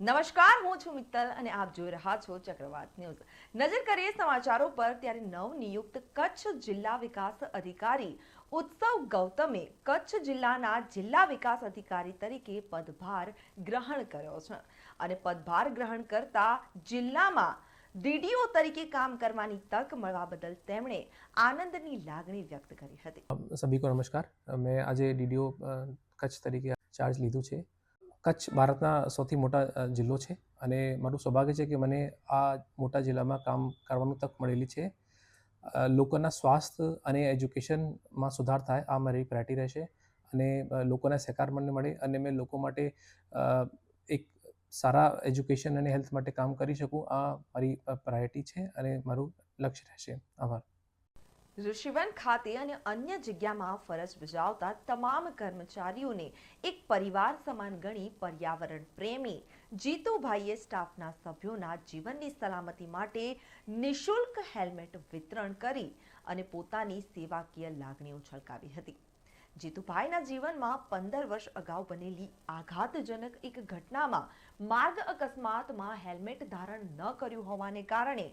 નમસ્કાર, હું છું મિત્તલ અને આપ જોઈ રહ્યા છો ચક્રવાત ન્યૂઝ. નજર કરીએ સમાચારો પર, ત્યારે નવનિયુક્ત કચ્છ જિલ્લા વિકાસ અધિકારી ઉત્સવ ગૌતમે કચ્છ જિલ્લાના જિલ્લા વિકાસ અધિકારી તરીકે પદભાર ગ્રહણ કર્યો છે અને પદભાર ગ્રહણ કરતા જિલ્લામાં ડીડીઓ તરીકે કામ કરવાની તક મળવા બદલ તેમણે આનંદની લાગણી વ્યક્ત કરી હતી. સભી નમસ્કાર. મેં આજે ડીડીઓ કચ્છ તરીકે ચાર્જ લીધું છે. કચ્છ ભારતના સૌથી મોટા જિલ્લો છે. અને મારું સૌભાગ્ય છે કે મને આ મોટા જિલ્લામાં કામ કરવાનું તક મળેલી છે. લોકોના સ્વાસ્થ્ય અને એજ્યુકેશનમાં સુધાર થાય, આ મારી પ્રાયોરિટી રહેશે. અને લોકોના સહકાર મને મળે અને મેં લોકો માટે એક સારા એજ્યુકેશન અને હેલ્થ માટે કામ કરી શકું, આ મારી પ્રાયોરિટી છે અને મારું લક્ષ્ય રહેશે. આભાર. ઋષિવન ખાતે અને અન્ય જગ્યામાં ફરજ બજાવતા તમામ કર્મચારીઓને એક પરિવાર સમાન ગણી પર્યાવરણ પ્રેમી, જીતુભાઈએ સ્ટાફના સભ્યોના જીવનની સલામતી માટે નિઃશુલ્ક હેલ્મેટ વિતરણ કરી અને પોતાની સેવાકીય લાગણીઓ છલકાવી હતી. જીતુભાઈના જીવનમાં પંદર વર્ષ અગાઉ બનેલી આઘાતજનક એક ઘટનામાં માર્ગ અકસ્માતમાં હેલ્મેટ ધારણ ન કર્યું હોવાને કારણે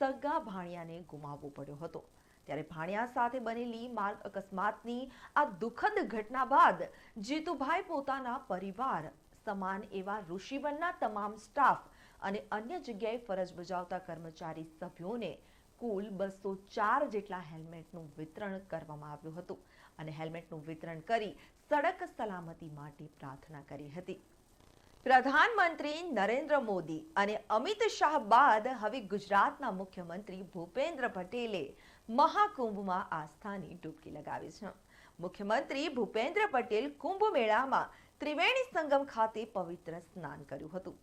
સગા ભાણિયાને ગુમાવવો પડ્યો હતો. ત્યારે ભાણિયા સાથે બનેલી માર્ગ અકસ્માતની આ દુઃખદ ઘટના બાદ જીતુભાઈ પોતાના પરિવાર, સમાન એવા ઋષિવનના તમામ સ્ટાફ અને અન્ય જગ્યાએ ફરજ બજાવતા કર્મચારી સભ્યોને કુલ બસો ચાર જેટલા હેલ્મેટનું વિતરણ કરવામાં આવ્યું હતું અને હેલ્મેટનું વિતરણ કરી સડક સલામતી માટે પ્રાર્થના કરી હતી. પ્રધાનમંત્રી નરેન્દ્ર મોદી અને અમિત શાહ બાદ હવે ગુજરાતના મુખ્યમંત્રી ભૂપેન્દ્ર પટેલે મહાકુંભમાં આસ્થાની ડૂબકી લગાવી છે. મુખ્યમંત્રી ભૂપેન્દ્ર પટેલ કુંભ મેળામાં ત્રિવેણી સંગમ ખાતે પવિત્ર સ્નાન કર્યું હતું.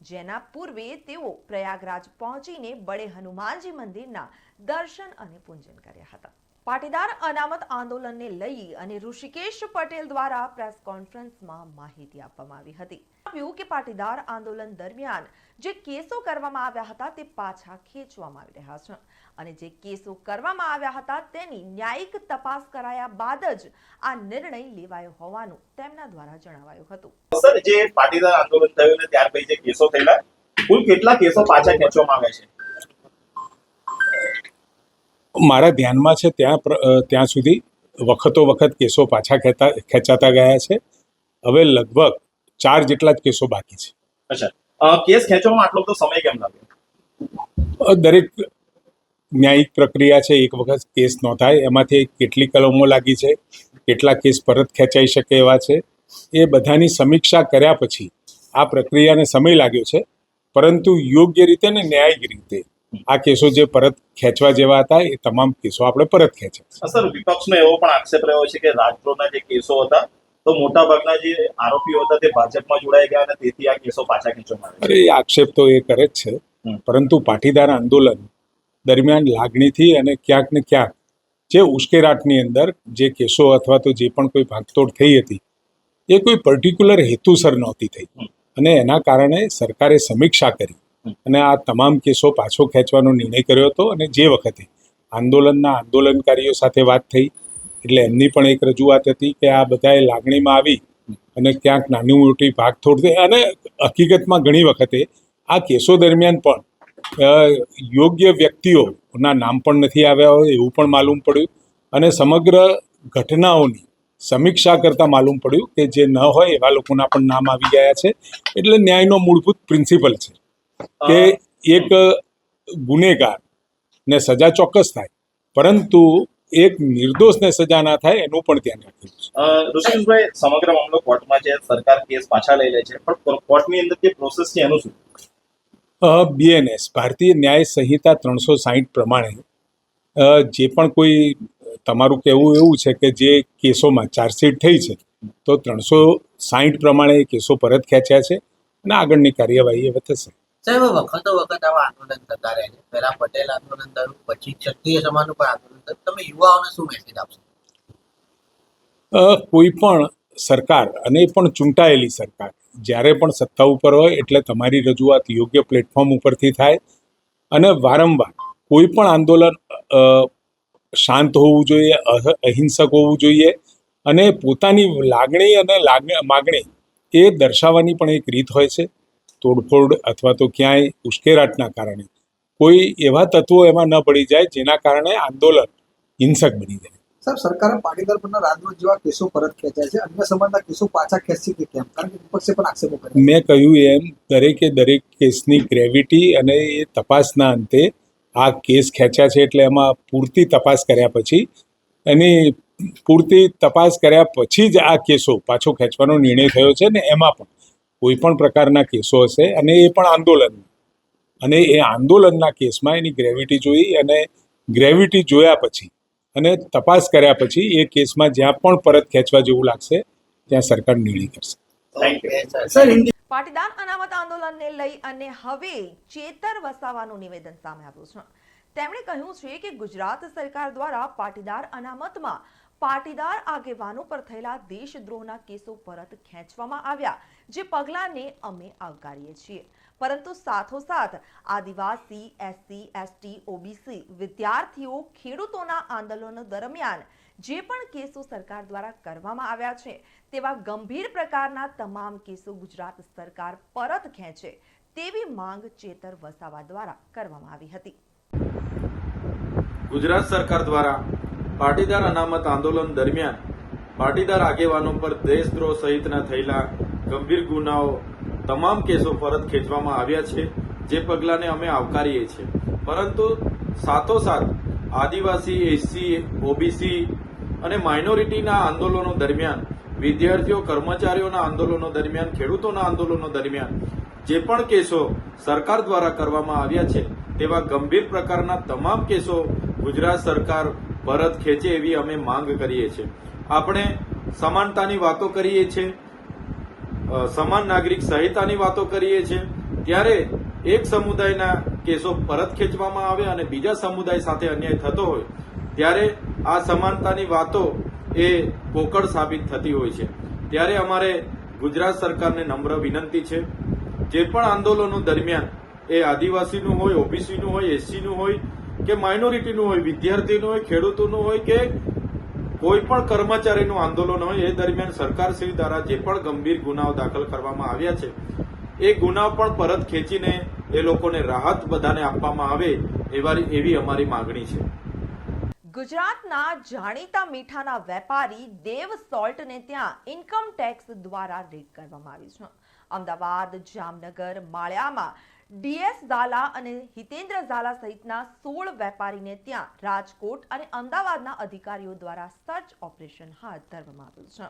જેના પૂર્વે તેઓ પ્રયાગરાજ પહોંચીને બડે હનુમાનજી મંદિરના દર્શન અને પૂજન કર્યા હતા. પાટીદાર અનામત આંદોલનને લઈ અને ઋષિકેશ પટેલ દ્વારા પ્રેસ કોન્ફરન્સમાં માહિતી આપવામાં આવી હતી. કહ્યું કે પાટીદાર આંદોલન દરમિયાન જે કેસો કરવામાં આવ્યા હતા તે પાછા ખેંચવામાં આવી રહ્યા છે અને જે કેસો કરવામાં આવ્યા હતા તેની ન્યાયિક તપાસ કરાયા બાદ જ આ નિર્ણય લેવાયો હોવાનું તેમના દ્વારા જણાવાયું હતું. સર, જે પાટીદાર આંદોલન થયું ત્યાર પછી જે કેસો થયેલા, કુલ કેટલા કેસો પાછા ખેંચવામાં આવ્યા છે? મારા ધ્યાનમાં છે ત્યાં ત્યાં સુધી વખતો વખત કેસો પાછા ખેતા ખેંચાતા ગયા છે. હવે લગભગ ચાર જેટલા જ કેસો બાકી છે. અચ્છા. કેસ ખેંચવામાં આટલો બધો સમય કેમ લાગ્યો? દરેક ન્યાયિક પ્રક્રિયા છે એક વખત કેસ નોંધાય એમાંથી કેટલી કલમો લાગી છે કેટલા કેસ પરત ખેંચાઈ શકે એવા છે એ બધાની સમીક્ષા કર્યા પછી આ પ્રક્રિયાને સમય લાગ્યો છે. પરંતુ યોગ્ય રીતે ને ન્યાયિક રીતે આ કેસો જે પરત ખેંચવા જેવા હતા એ તમામ કેસો આપણે પરત ખેંચ્યા સર વિપક્ષનો એવો પણ આક્ષેપ રહ્યો છે કે રાજદ્રોહના જે કેસો હતા તો મોટા ભાગના જે આરોપીઓ હતા તે ભાજપમાં જોડાઈ ગયા અને તેથી આ કેસો પાછા ખેંચવામાં અરે એ આક્ષેપ તો એ કરે જ છે. પરંતુ પાટીદાર આંદોલન દરમિયાન લાગણીથી અને ક્યાંક ને ક્યાંક જે ઉશ્કેરાટની અંદર જે કેસો અથવા તો જે પણ કોઈ ભાગતોડ થઈ હતી એ કોઈ પર્ટિક્યુલર હેતુસર નહોતી થઈ. અને એના કારણે સરકારે સમીક્ષા કરી. અને આ તમામ કેસો પાછો ખેંચવાનો નિર્ણય કર્યો હતો અને જે વખતે આંદોલનના આંદોલનકારીઓ સાથે વાત થઈ, એટલે એમની પણ એક રજૂઆત હતી કે આ બધાએ લાગણીમાં આવી અને ક્યાંક નાની મોટી ભાગતોડ થઈ અને હકીકતમાં ઘણી વખતે આ કેસો દરમિયાન પણ યોગ્ય વ્યક્તિઓના નામ પણ નથી આવ્યા હોય એવું પણ માલુમ પડ્યું અને સમગ્ર ઘટનાઓની સમીક્ષા કરતાં માલુમ પડ્યું કે જે ન હોય એવા લોકોના પણ નામ આવી ગયા છે. એટલે ન્યાયનો મૂળભૂત પ્રિન્સિપલ છે. કે એક ગુનેગાર ને સજા ચોક્કસ થાય પરંતુ એક નિર્દોષને સજા ના થાય એનું પણ ધ્યાન રાખેલું ઋષિભાઈ સમગ્ર મામલો કોર્ટમાં છે સરકાર કેસ પાછા લઈ લે છે પણ કોર્ટની અંદર જે પ્રોસેસ છે એનું શું? બીએનએસ ભારતીય ન્યાય સંહિતા ત્રણસો સાહીઠ પ્રમાણે જે પણ કોઈ તમારું કહેવું એવું છે કે જે કેસોમાં ચાર્જશીટ થઈ છે તો ત્રણસો સાહીઠ પ્રમાણે એ કેસો પરત ખેંચ્યા છે અને આગળની કાર્યવાહી હવે થશે. સાહેબ વખતો વખત આવા આંદોલન થતા રહે છે. પહેલા પટેલ આંદોલન થયું, પછી ક્ષત્રિય સમાજનું પણ આંદોલન થયું. તમે યુવાઓને શું મેસેજ આપશો? કોઈ પણ સરકાર, અને પણ ચૂંટાયેલી સરકાર, જ્યારે પણ સત્તા ઉપર હોય, એટલે તમારી રજૂઆત યોગ્ય પ્લેટફોર્મ ઉપરથી થાય. અને વારંવાર કોઈ પણ આંદોલન શાંત હોવું જોઈએ, અહ- અહિંસક હોવું જોઈએ, અને પોતાની લાગણી અને લાગણી માગણી એ દર્શાવવાની પણ એક રીત હોય છે. તોડફોડ અથવા તો ક્યાંય ઉશ્કેરાટના કારણે. કોઈ એવા તત્વો એમાં ન પડી જાય જેના કારણે આંદોલન હિંસક બની જાય. સર સરકારે પાટીદાર પરના રાજદ્રોહ જેવા કેસો પરત ખેંચ્યા છે. અન્ય સમાજના કેસો પાછા ખેંચશે કે કેમ? કારણ કે વિપક્ષે પણ આક્ષેપો કર્યા મેં કહ્યું એમ દરેકે દરેક કેસની ગ્રેવિટી અને એ તપાસના અંતે આ કેસ ખેંચ્યા છે એટલે એમાં પૂરતી તપાસ કર્યા પછી એની પૂરતી તપાસ કર્યા પછી જ આ કેસો પાછો ખેંચવાનો નિર્ણય થયો છે ને એમાં પણ. કોઈ પણ પ્રકારના કેસો હશે અને એ પણ આંદોલન. અને એ આંદોલનના કેસમાં એની ગ્રેવિટી જોઈ અને ગ્રેવિટી જોયા પછી અને તપાસ કર્યા પછી એ કેસમાં જ્યાં પણ પરત ખેંચવા જેવું લાગશે ત્યાં સરકાર નિર્ણય કરશે. પાટીદાર અનામત આંદોલનને લઈ અને હવે ચેતર વસાવાનું નિવેદન સામે આવ્યું છે. તેમણે કહ્યું છે કે ગુજરાત સરકાર દ્વારા પાટીદાર અનામતમાં પાટીદાર આગેવાનો પર થયેલા દેશદ્રોહના કેસો પરત ખેંચવામાં આવ્યા. જે પગલાંને અમે આવકારીએ છીએ. પરંતુ સાથોસાથ આદિવાસી, એસસી, એસટી, ઓબીસી વિદ્યાર્થીઓ ખેડૂતોના આંદોલનો દરમિયાન જે પણ કેસો સરકાર દ્વારા કરવામાં આવ્યા છે, તેવા ગંભીર પ્રકારના તમામ કેસો ગુજરાત સરકાર પરત ખેંચે તેવી માંગ ચેતર વસાવા દ્વારા કરવામાં આવી હતી. ગુજરાત સરકાર દ્વારા પાટીદાર અનામત આંદોલન દરમિયાન પાટીદાર આગેવાનો પર દેશદ્રોહ સહિતના થયેલા ગંભીર ગુનાઓ તમામ કેસો પરત ખેંચવામાં આવ્યા છે, જે પગલાંને અમે આવકારીએ છીએ. પરંતુ સાથોસાથ આદિવાસી, એસસી, ઓબીસી અને માઇનોરિટીના આંદોલનો દરમિયાન, વિદ્યાર્થીઓ, કર્મચારીઓના આંદોલનો દરમિયાન, ખેડૂતોના આંદોલનો દરમિયાન જે પણ કેસો સરકાર દ્વારા કરવામાં આવ્યા છે, તેવા ગંભીર પ્રકારના તમામ કેસો ગુજરાત સરકાર પરત ખેંચે એવી અમે માંગ કરીએ છીએ. આપણે સમાનતાની વાતો કરીએ છીએ સમાન નાગરિક સંહિતાની વાતો કરીએ છીએ. ત્યારે એક સમુદાયના કેસો પરત ખેંચવામાં આવે અને બીજા સમુદાય સાથે અન્યાય થતો હોય, ત્યારે આ સમાનતાની વાતો એ પોકળ સાબિત થતી હોય છે. ત્યારે અમારે ગુજરાત સરકારને નમ્ર વિનંતી છે. જે પણ આંદોલનો દરમિયાન એ આદિવાસીનું હોય, ઓબીસીનું હોય, એસસીનું હોય, કે માઇનોરિટીનું હોય, વિદ્યાર્થીનું હોય, ખેડૂતોનું હોય કે કોઈ પણ કર્મચારીનું આંદોલન હોય, એ દરમિયાન સરકારશ્રી દ્વારા જે પણ ગંભીર ગુનાઓ દાખલ કરવામાં આવ્યા છે, એ ગુના પણ પરત ખેંચીને એ લોકોને રાહત બધાને આપવામાં આવે એવા એવી અમારી માગણી છે. ગુજરાતના જાણીતા મીઠાના વેપારી દેવ સોલ્ટને ત્યાં ઇન્કમ ટેક્સ દ્વારા રેડ કરવામાં આવી છે. અમદાવાદ, જામનગર, માળિયામાં ડીએસ ઝાલા અને હિતેન્દ્ર ઝાલા સહિતના સોળ વેપારીને ત્યાં રાજકોટ અને અમદાવાદના અધિકારીઓ દ્વારા સર્ચ ઓપરેશન હાથ ધરવામાં આવ્યું છે.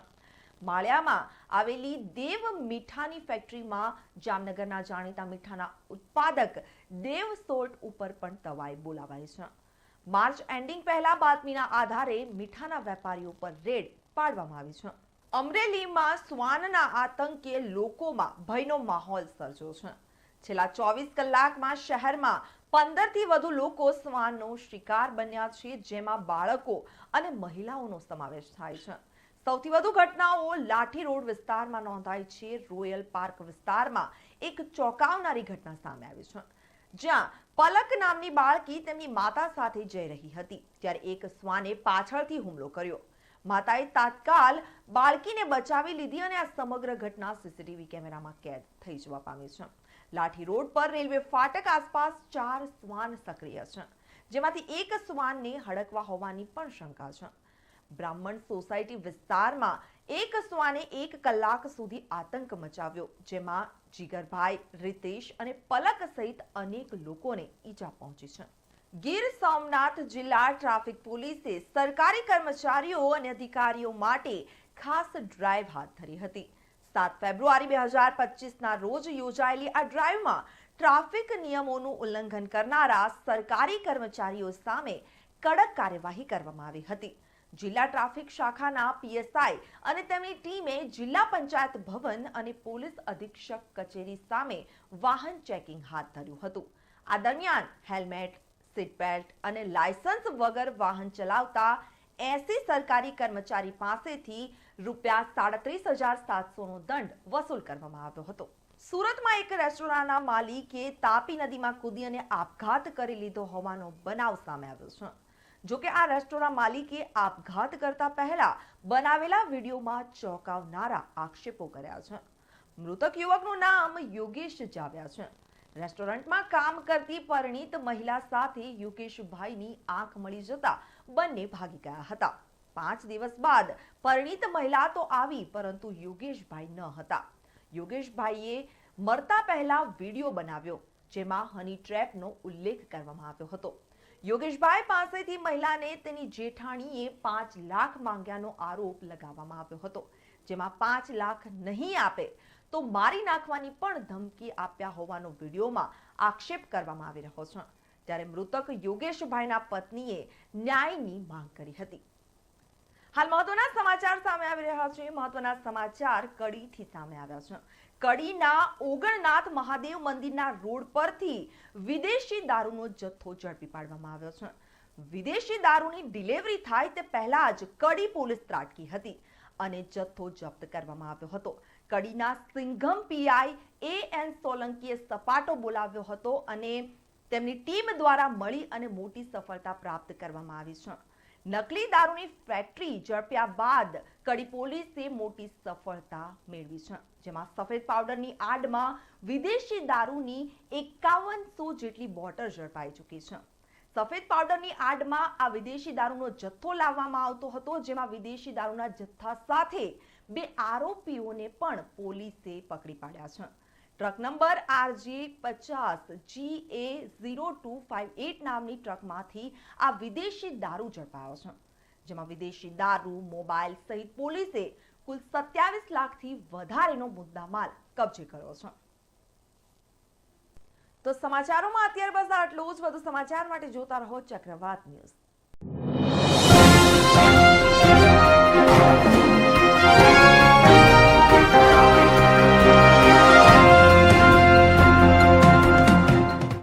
માળિયામાં આવેલી દેવ મીઠાની ફેક્ટરીમાં જામનગરના જાણીતા મીઠાના ઉત્પાદક દેવ સોલ્ટ ઉપર પણ તવાઈ બોલાવાય છે. માર્ચ એન્ડિંગ પહેલા બાતમીના આધારે મીઠાના વેપારીઓ પર રેડ પાડવામાં આવી છે. અમરેલીમાં શ્વાનના આતંકે લોકોમાં ભયનો માહોલ સર્જ્યો છે. છેલ્લા ચોવીસ કલાકમાં શહેરમાં પંદરથી વધુ લોકો શ્વાનનો શિકાર બન્યા છે, જેમાં બાળકો અને મહિલાઓનો સમાવેશ થાય છે. સૌથી વધુ ઘટનાઓ લાઠી રોડ વિસ્તારમાં નોંધાઈ છે. રોયલ પાર્ક વિસ્તારમાં એક ચોંકાવનારી ઘટના સામે આવી છે. જ્યાં પલક નામની બાળકી તેમની માતા સાથે જઈ રહી હતી, ત્યારે એક શ્વાને પાછળથી હુમલો કર્યો. માતાએ તાત્કાલ બાળકીને બચાવી લીધી અને આ સમગ્ર ઘટના સીસીટીવી કેમેરામાં કેદ થઈ જવા પામી છે. લાઠી રોડ પર રેલવે ફાટક આસપાસ ચાર શ્વાન સક્રિય છે, જેમાંથી એક શ્વાનને હડકવા હોવાની પણ શંકા છે. બ્રાહ્મણ સોસાયટી વિસ્તારમાં એક શ્વાને એક કલાક સુધી આતંક મચાવ્યો, જેમાં જીગરભાઈ, રીતેશ અને પલક સહિત અનેક લોકોને ઈજા પહોંચી છે. ગીર સોમનાથ જિલ્લા ટ્રાફિક પોલીસે સરકારી કર્મચારીઓ અને અધિકારીઓ માટે ખાસ ડ્રાઈવ હાથ ધરી હતી. સાત ફેબ્રુઆરી બે હજાર પચીસના રોજ યોજાયેલી આ ડ્રાઈવમાં ટ્રાફિક નિયમોનું ઉલ્લંઘન કરનારા સરકારી કર્મચારીઓ સામે કડક કાર્યવાહી કરવામાં આવી હતી. જિલ્લા ટ્રાફિક શાખાના પીએસઆઈ અને તેમની ટીમે જિલ્લા પંચાયત ભવન અને પોલીસ અધિક્ષક કચેરી સામે વાહન ચેકિંગ હાથ ધર્યું હતું. આ દરમિયાન હેલ્મેટ સીટ બેલ્ટ અને લાયસન્સ વગર વાહન ચલાવતા એસી સરકારી કર્મચારી પાસેથી રૂપિયા સાડત્રીસ હજાર સાતસોનો દંડ વસૂલ કરવામાં આવ્યો હતો. સુરતમાં એક રેસ્ટોરાંના માલિકે તાપી નદીમાં કૂદી અને આપઘાત કરી લીધો હોવાનો બનાવ સામે આવ્યો છે. જોકે આ રેસ્ટોરાં માલિકે આપઘાત કરતા પહેલા બનાવેલા વિડીયોમાં ચોંકાવનારા આક્ષેપો કર્યા છે. મૃતક યુવકનું નામ યોગેશ જાવ્યા છે. રેસ્ટોરન્ટમાં કામ કરતી પરિણીત મહિલા સાથે યોગેશભાઈની આંખ મળી જતા બંને ભાગી ગયા હતા. પાંચ દિવસ બાદ પરિણીત મહિલા તો આવી, પરંતુ યોગેશભાઈ ન હતા. યોગેશભાઈએ મરતા પહેલા વીડિયો બનાવ્યો, જેમાં હની ટ્રેપનો ઉલ્લેખ કરવામાં આવ્યો હતો. યોગેશભાઈ પાસેથી મહિલાને તેની જેઠાણીએ પાંચ લાખ માંગ્યાનો આરોપ લગાવવામાં આવ્યો હતો, જેમાં પાંચ લાખ નહીં આપે તો મારી નાખવાની પણ ધમકી આપ્યા હોવાનો વિડીયોમાં આક્ષેપ કરવામાં આવી રહ્યો છે. ત્યારે મૃતક યોગેશભાઈના પત્નીએ ન્યાયની માંગ કરી હતી. હાલ મહત્વના સમાચાર સામે આવી રહ્યા છે. મહત્વના સમાચાર કડીથી સામે આવ્યા છે. કડીના ઓગણનાથ મહાદેવ મંદિરના રોડ પરથી વિદેશી દારૂનો જથ્થો ઝડપી પાડવામાં આવ્યો છે. વિદેશી દારૂની ડિલિવરી થાય તે પહેલા જ કડી પોલીસ ત્રાટકી હતી અને જથ્થો જપ્ત કરવામાં આવ્યો હતો. કડીના સિંઘમ પીઆઈ એ એન સોલંકીએ સપાટો બોલાવ્યો હતો અને તેમની ટીમ દ્વારા મળી અને મોટી સફળતા પ્રાપ્ત કરવામાં આવી છે. નકલી દારૂની ફેક્ટરી ઝડપ્યા બાદ કડી પોલીસે મોટી સફળતા મેળવી છે. જેમાં સફેદ પાવડરની આડમાં વિદેશી દારૂની એકાવનસો જેટલી બોટલ ઝડપાઈ ચૂકી છે. સફેદ પાવડરની આડમાં આ વિદેશી દારૂનો જથ્થો લાવવામાં આવતો હતો, જેમાં વિદેશી દારૂના જથ્થા સાથે બે આરોપીઓને પણ પોલીસે પકડી પાડ્યા છે. ટ્રક નંબર આરજે પચાસ G A zero two five eight નામની ટ્રકમાંથી આ વિદેશી દારૂ ઝડપાયો છે. જેમાં વિદેશી દારૂ મોબાઈલ સહિત પોલીસે કુલ સત્યાવીસ લાખથી વધારેનો મુદ્દામાલ કબજે કર્યો છે. તો સમાચારોમાં અત્યારે બસ આટલું જ. વધુ સમાચાર માટે જોતા રહો ચક્રવાત ન્યૂઝ.